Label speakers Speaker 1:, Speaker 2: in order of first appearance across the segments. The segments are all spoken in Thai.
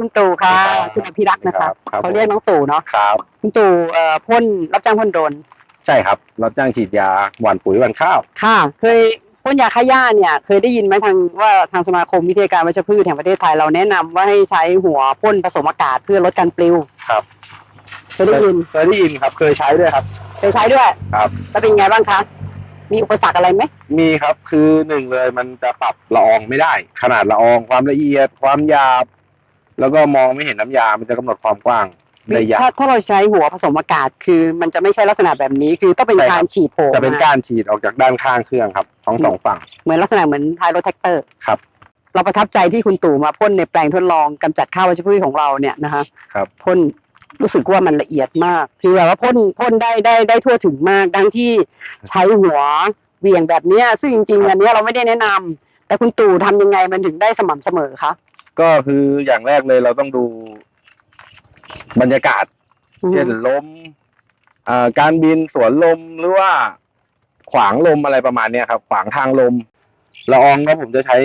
Speaker 1: คุณตู่ค่ะ
Speaker 2: ครับ
Speaker 1: คุณอภิรักษ์นะคะ
Speaker 2: ครับครับ
Speaker 1: เขาเรียกน้องตู่เนาะ
Speaker 2: ครับ
Speaker 1: คุณตู่เอ่อพ่นรับจ้างพ่นโดรน
Speaker 2: ใช่ครับเราจ้างฉีดยาหว่านปุ๋ยหว่านข้าว
Speaker 1: ค่ะ เคยพ่นยาฆ่าหญ้าเนี่ย เคยได้ยินไหมทางว่าทางสมาคมวิทยาการวัชพืชแห่งประเทศไทยเราแนะนำว่าให้ใช้หัวพ่นผสมอากาศเพื่อลดการปลิว
Speaker 2: ครับ
Speaker 1: เคยได้ยิน
Speaker 2: เคยได้ยินครับ เคยใช้ด้วยครับ
Speaker 1: เคยใช้ด้วย
Speaker 2: ครับ
Speaker 1: แล้วเป็นไงบ้างคะมีอุปสรรคอะไรไหม
Speaker 2: มีครับ คือหนึ่งเลยมันจะปรับละอองไม่ได้ ขนาดละอองความละเอียด ความหยาบ แล้วก็มองไม่เห็นน้ำยา มันจะกำหนดความกว้างได้ยาก
Speaker 1: ถ้าถ้าเราใช้หัวผสมอากาศคือ มันจะไม่ใช่ลักษณะแบบนี้ คือต้องเป็น
Speaker 2: ใช่ครับ
Speaker 1: การฉีดโผล่
Speaker 2: จะเป็น
Speaker 1: ม
Speaker 2: การฉีดออกจากด้านข้างเครื่องครับทั้งสองฝั่ง
Speaker 1: เหมือนลักษณะเหมือนท้ายรถแท็กเตอร์
Speaker 2: ครับ
Speaker 1: เราประทับใจที่คุณตู่มาพ่นในแปลงทดลองกำจัดข้าววัชพืชของเราเนี่ยนะคะ
Speaker 2: ครับ
Speaker 1: พ่นรู้สึกว่ามันละเอียดมาก คือแบบว่าพ่นพ่นได้ได้ได้ทั่วถึงมาก ดังที่ใช้หัวเหวี่ยงแบบเนี้ยซึ่งจริงๆอันเนี้ยเราไม่ได้แนะนำแต่คุณตู่ทำยังไงมันถึงได้สม่ำเสมอคะ
Speaker 2: ก็คืออย่างแรกเลยเราต้องดูบรรยากาศ เช่นลมอ่าการบินสวนลมหรือว่าขวางลมอะไรประมาณเนี้ยครับ ขวางทางลมละอองก็ผมจะใช้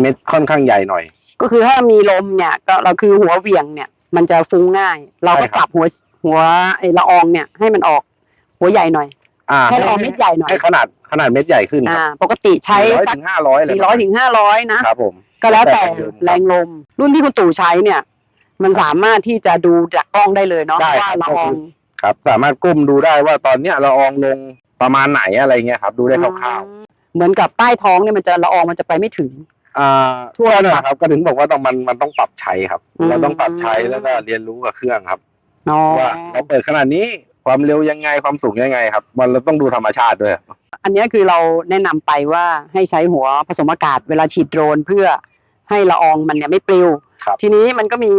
Speaker 2: เม็ดค่อนข้างใหญ่หน่อย
Speaker 1: ก็คือถ้ามีลมเนี่ย ก็เราคือหัวเหวี่ยงเนี่ย มันจะฟุ้งง่าย เราก็
Speaker 2: ใช่ครับ
Speaker 1: ปรับหัวหัวไอ้ละอองเนี่ย ให้มันออก หัวใหญ่หน่อย
Speaker 2: อ่า
Speaker 1: ให้ละอองเม็ดใหญ่หน่อย
Speaker 2: ให้ขนาดขนาดเม็ดใหญ่ขึ้นค
Speaker 1: อ่า
Speaker 2: รับ
Speaker 1: ปกติใช้
Speaker 2: ร้อย
Speaker 1: สัก
Speaker 2: ถึงห้าร้อย
Speaker 1: สี่ร้อยถึงห้าร้อยนะ
Speaker 2: ครับผม
Speaker 1: ก็แล้วแต่
Speaker 2: แล้วแต่
Speaker 1: แรงลม รุ่นที่คุณตู่ใช้เนี่ย มันสามารถที่จะดูจากกล้องได้เลยเนาะ
Speaker 2: ได้
Speaker 1: ว่า
Speaker 2: ครับ
Speaker 1: ละออง
Speaker 2: ครับ สามารถก้มดูได้ว่าตอนเนี้ยละอองลงประมาณไหนอะไรเงี้ยครับ ดูได้คร่าว
Speaker 1: อืมเหมือนกับใต้ท้องเนี่ยมันจะละอองมันจะไปไม่ถึง
Speaker 2: ๆอ่า
Speaker 1: ทั่ว
Speaker 2: นั่นแหละครับ ก็ถึงบอกว่าต้องมันมันต้องปรับใช้ครับ
Speaker 1: อืม
Speaker 2: เราต้องปรับใช้แล้วก็เรียนรู้กับเครื่องครับ
Speaker 1: เนาะ
Speaker 2: ว่าเราเปิดขนาดนี้ความเร็วยังไงความสูงยังไงครับ มันเราต้องดูธรรมชาติด้วย
Speaker 1: อันเนี้ยคือเราแนะนำไปว่าให้ใช้หัวผสมอากาศเวลาฉีดโดรนเพื่อ ให้ละอองมันเนี่ยไม่ปลิว
Speaker 2: ครับ
Speaker 1: ทีนี้มันก็มี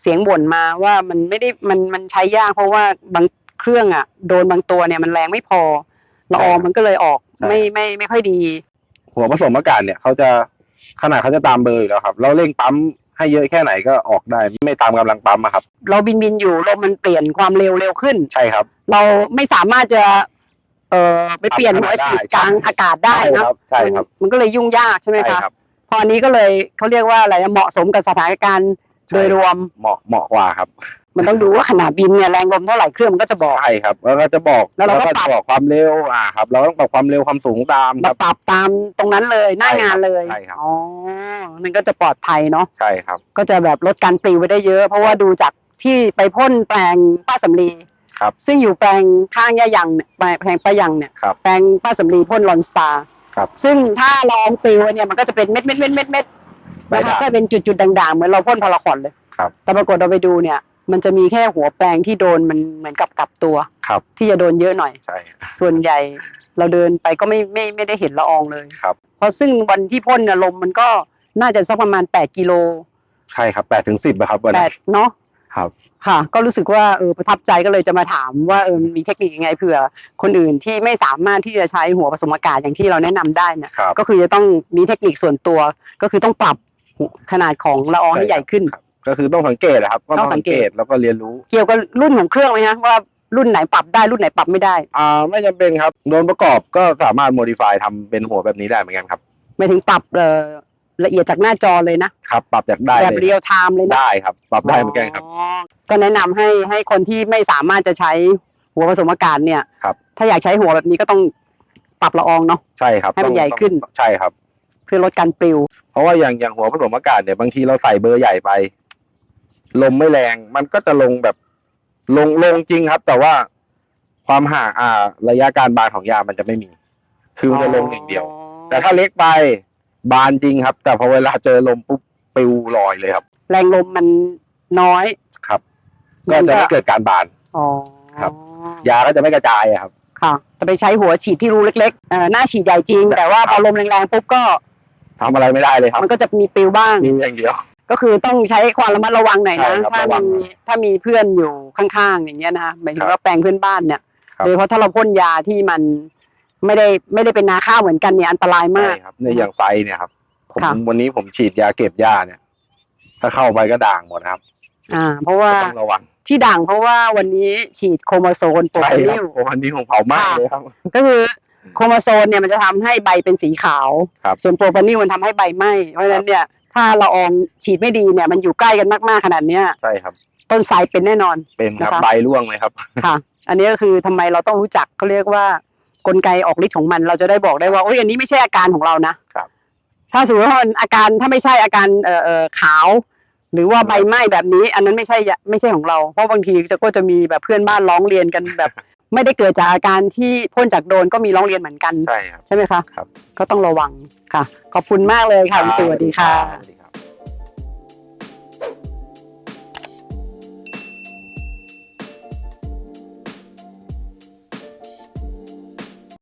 Speaker 1: เสียงบ่นมาว่ามันไม่ได้มันมันใช้ยากเพราะว่าบางเครื่องอะ โดนบางตัวเนี่ยมันแรงไม่พอละอองมันก็เลยออกไม่ไม่ไม่ค่อยดี
Speaker 2: หัวผสมอากาศเนี่ยเขาจะขนาดเขาจะตามเบอร์อยู่แล้วครับ เราเร่งปั๊มให้เยอะแค่ไหนก็ออกได้ไม่ตามกำลังปั๊มอะครับ
Speaker 1: เราบินบินอยู่ลมมันเปลี่ยนความเร็วเร็วขึ้น
Speaker 2: ใช่ครับ
Speaker 1: เราไม่สามารถจะ เอ่อไปเปลี่ยนหัวฉีดกลางอากาศได้
Speaker 2: ใช่
Speaker 1: นะ ครับ
Speaker 2: ใช่ครับ
Speaker 1: มันมันก็เลยยุ่งยากใช่ไหม
Speaker 2: ใช่
Speaker 1: คะ
Speaker 2: ครับ
Speaker 1: พออันนี้ก็เลยเขาเรียกว่าอะไรนะเหมาะสมกับสถานการณ์โดยรวม
Speaker 2: เหมาะเหมาะกว่าครับ
Speaker 1: มันต้องดูว่าขนาดบินเนี่ยแรงลมเท่าไหร่เครื่องมันก็จะบอก
Speaker 2: ใช่ครับ แล้วก็จะบอก
Speaker 1: แล้วเราก็
Speaker 2: จะ
Speaker 1: ปรับ
Speaker 2: บอกความเร็วอ่าครับ เราต้องปรับความเร็วความสูงตามค
Speaker 1: มา
Speaker 2: รับ
Speaker 1: ปรับตามตรงนั้นเลยหน้างานเลย
Speaker 2: ใช่ครับ
Speaker 1: อ๋อมันก็จะปลอดภัยเนาะ
Speaker 2: ใช่ครับ
Speaker 1: ก็จะแบบลดการปลิวไปได้เยอะ เพราะว่าดูจากที่ไปพ่นแปลงป้าสำลี
Speaker 2: ครับ
Speaker 1: ซึ่งอยู่แปลงข้างย่ายังเนี่ยแปลงแปลงป้ายังเนี่ย
Speaker 2: ครับ
Speaker 1: แปลงป้าสำลีพ่นลอนสตาร์
Speaker 2: ครับ
Speaker 1: ซึ่งถ้าลองปลิวเนี่ยมันก็จะเป็นเม็ดเม็ดเม็ดเม็ดเม็ด
Speaker 2: ไม่
Speaker 1: นะคะ
Speaker 2: ได้
Speaker 1: ก็เป็นจุดจุดๆด่างๆ เหมือนเราพ่นพาราคอนเลย
Speaker 2: ครับ
Speaker 1: แต่ปรากฏเราไปดูเนี่ย มันจะมีแค่หัวแปลงที่โดนมันเหมือนกับกลับตัว
Speaker 2: ครับ
Speaker 1: ที่จะโดนเยอะหน่อย
Speaker 2: ใช่
Speaker 1: ส่วนใหญ่เราเดินไปก็ไม่ไม่ไม่ได้เห็นละอองเลย
Speaker 2: ครับ
Speaker 1: เพราะซึ่งวันที่พ่นเนี่ยลมมันก็น่าจะสักประมาณแปดกิโล
Speaker 2: ใช่ครับแปดถึงสิบครับวัน
Speaker 1: แป
Speaker 2: นี้
Speaker 1: ดเนาะ
Speaker 2: ครับ
Speaker 1: ค่ะ ก็รู้สึกว่าเออประทับใจก็เลยจะมาถามว่าเออมันมีเทคนิคยังไงเผื่อ คนอื่นที่ไม่สามารถที่จะใช้หัวผสมอากาศอย่างที่เราแนะนำได้เนี่ย
Speaker 2: ครับ
Speaker 1: ก็คือจะต้องมีเทคนิคส่วนตัว ก็คือต้องปรับขนาดของละอองให้ใหญ่ขึ้น
Speaker 2: ครับก็คือต้องสังเกตนะครับก็
Speaker 1: ต้องสังเกต
Speaker 2: แล้วก็เรียนรู้
Speaker 1: เกี่ยวกับรุ่นของเครื่องไหมฮะว่ารุ่นไหนปรับได้รุ่นไหนปรับไม่ได้
Speaker 2: อ่าไม่จำเป็นครับโดนประกอบก็สามารถโมดิฟายทำเป็นหัวแบบนี้ได้เหมือนกันครับ
Speaker 1: ไม่ถึงปรับเอ่อ ละเอียดจากหน้าจอเลยนะ ครับ
Speaker 2: ปรับจากได้
Speaker 1: แบบ
Speaker 2: เลย
Speaker 1: เรียลไทม์เลยนะ
Speaker 2: ได้ครับ ปรับได้เหมือนกันครับ
Speaker 1: อ๋อก็แนะนำให้ให้คนที่ไม่สามารถจะใช้หัวผสมอากาศเนี่ย
Speaker 2: ครับ
Speaker 1: ถ้าอยากใช้หัวแบบนี้ก็ต้องปรับละอองเนาะ
Speaker 2: ใช่ครับ
Speaker 1: ให้มัน
Speaker 2: ต้อง
Speaker 1: ใหญ่ขึ้น
Speaker 2: ต้องใช่ครับ
Speaker 1: เพื่อลดการปลิว
Speaker 2: เพราะว่าอย่างอย่างหัวผสมอากาศเนี่ยบางทีเราใส่เบอร์ใหญ่ไป ลมไม่แรงมันก็จะลงแบบ ลงลงจริงครับ แต่ว่าความห่างอ่า ระยะการบานของยามันจะไม่มี คือมันจะลงอย่างเดียว แต่ถ้าเล็กไป บานจริงครับ แต่พอเวลาเจอลมปุ๊บปิวลอยเลยครับ
Speaker 1: แรงลมมันน้อย
Speaker 2: ครับ
Speaker 1: มั
Speaker 2: ก็
Speaker 1: นก็
Speaker 2: จะไม่เกิดการบาน
Speaker 1: อ๋อ
Speaker 2: ครับ ยาก็จะไม่กระจายอะครับ
Speaker 1: ค่ะจะไปใช้หัวฉีดที่รูเล็กๆเอ่อหน้าฉีดใหญ่จริง แต่ว่าพอลมแรงๆปุ๊บก็
Speaker 2: ทำอะไรไม่ได้เลยครับ
Speaker 1: มันก็จะมีปลิวบ้าง
Speaker 2: มีอย่างเดียว
Speaker 1: ก็คือต้องใช้ความระมัดระวังหน่อยนะ
Speaker 2: ใช่ครับ
Speaker 1: ถ้า
Speaker 2: ระวัง
Speaker 1: มีถ้ามีเพื่อนอยู่ข้างๆ อย่างเงี้ยนะคะหมายถึ
Speaker 2: ค
Speaker 1: ง
Speaker 2: รับ
Speaker 1: ว่าแปลงเพื่อนบ้านเนี่ย
Speaker 2: ครับ
Speaker 1: โดยเฉพาะถ้าเราพ่นยาที่มัน ไม่ได้ไม่ได้เป็นนาข้าวเหมือนกันเนี่ยอันตรายมาก
Speaker 2: ใช่ครับในอย่างไซเนี่ยครับผม
Speaker 1: ค่ะ
Speaker 2: วันนี้ผมฉีดยาเก็บหญ้าเนี่ย ถ้าเข้าไปก็ด่างหมดนะครับ
Speaker 1: อ่า เพราะว่า
Speaker 2: ก็ต้องระวัง
Speaker 1: ที่ด่างเพราะว่าวันนี้ฉีดโคโมโซนโปร
Speaker 2: ใช่
Speaker 1: ตี
Speaker 2: ครั
Speaker 1: นิ
Speaker 2: บ
Speaker 1: ล
Speaker 2: โอ้วันนี้ผมเผามากเลยครับ
Speaker 1: ก็คือโคโมโซนเนี่ยมันจะทำให้ใบเป็นสีขาว
Speaker 2: ครับ
Speaker 1: ส่วนโปรปานิลมันทำให้ใบไหม้เพราะฉะนั้นเนี่ยถ้าถ้าละอองฉีดไม่ดีเนี่ย มันอยู่ใกล้กันมากๆขนาดเนี้ย
Speaker 2: ใช่ครับ
Speaker 1: ต้นไทรเป็นแน่นอน
Speaker 2: เป็นครับ
Speaker 1: นะคะ
Speaker 2: ใบร่วงเลยครับ
Speaker 1: ค่ะ อันนี้ก็คือทำไมเราต้องรู้จักเขาเรียกว่า กลไกออกฤทธิ์ของมันเราจะได้บอกได้ว่าโอ้ยอันนี้ไม่ใช่อาการของเรานะครับ ถ้าสมมติว่ามันอาการถ้าไม่ใช่อาการเอ่อเอ่อขาว หรือว่าใบไหม้แบบนี้ อันนั้นไม่ใช่ยะไม่ใช่ของเรา เพราะบางทีจะก็จะมีแบบเพื่อนบ้านร้องเรียนกันแบบ ไม่ได้เกิดจากอาการที่พ่นจากโดรนก็มีร้องเรียนเหมือนกัน
Speaker 2: ใช่ครับ
Speaker 1: ใช่ไหมคะ
Speaker 2: ครับ
Speaker 1: ก็ต้องระวังค่ะ ขอบคุณมากเลยค่ะคุณตู่สวัสดีค่ะ
Speaker 2: สวัสดี